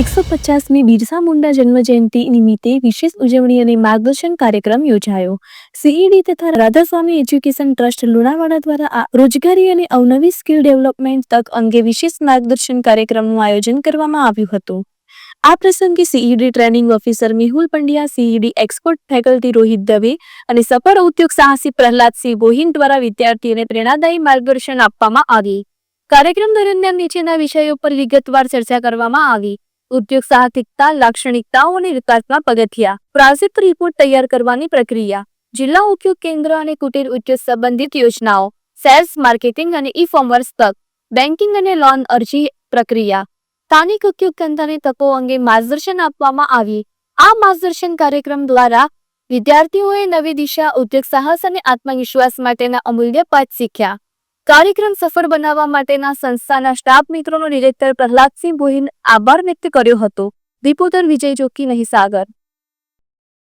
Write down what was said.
એકસો પચાસમી બિરસા મુંડા જન્મજયંતિ નિમિત્તે વિશેષ ઉજવણી અને માર્ગદર્શન કાર્યક્રમ યોજાયો. સીઈડી તથા રાધાસ્વામી એજ્યુકેશન ટ્રસ્ટ લુણાવાડા દ્વારા આ રોજગારી અને અવનવી સ્કિલ ડેવલપમેન્ટ તક અંગે વિશેષ માર્ગદર્શન કાર્યક્રમનું આયોજન કરવામાં આવ્યું હતું. આ પ્રસંગે CED training officer Mehul Pandya CED expert faculty Rohit Dave અને સફળ ઉદ્યોગ સાહસી પ્રહલાદસિંહ બોહિન દ્વારા વિદ્યાર્થીઓને પ્રેરણાદાયી માર્ગદર્શન આપવામાં આવી કાર્યક્રમ દરમિયાન નીચેના વિષયો પર વિગતવાર ચર્ચા કરવામાં આવી. ઉદ્યોગ સાહસિકતા લાક્ષણિકતાઓ અને વિકાસમાં પગથિયા. પ્રોજેક્ટ રિપોર્ટ તૈયાર કરવાની પ્રક્રિયા. જિલ્લા ઉદ્યોગ કેન્દ્ર અને કુટીર ઉદ્યોગ સંબંધિત યોજનાઓ સેલ્સ માર્કેટિંગ અને ઈ કોમર્સ તક બેન્કિંગ અને લોન અરજી પ્રક્રિયા. સ્થાનિક ઉદ્યોગ ધંધાની તકો અંગે માર્ગદર્શન આપવામાં આવી આ માર્ગદર્શન કાર્યક્રમ દ્વારા વિદ્યાર્થીઓએ નવી દિશા, ઉદ્યોગ સાહસ અને આત્મવિશ્વાસ માટેના અમૂલ્ય પાઠ શીખ્યા. કાર્યક્રમ સફળ બનાવવા માટેના સંસ્થાના સ્ટાફ મિત્રોનો ડિરેક્ટર પ્રહલાદસિંહ ભોહીન આભાર વ્યક્ત કર્યો હતો. રિપોર્ટર વિજય જોકી નહીં સાગર.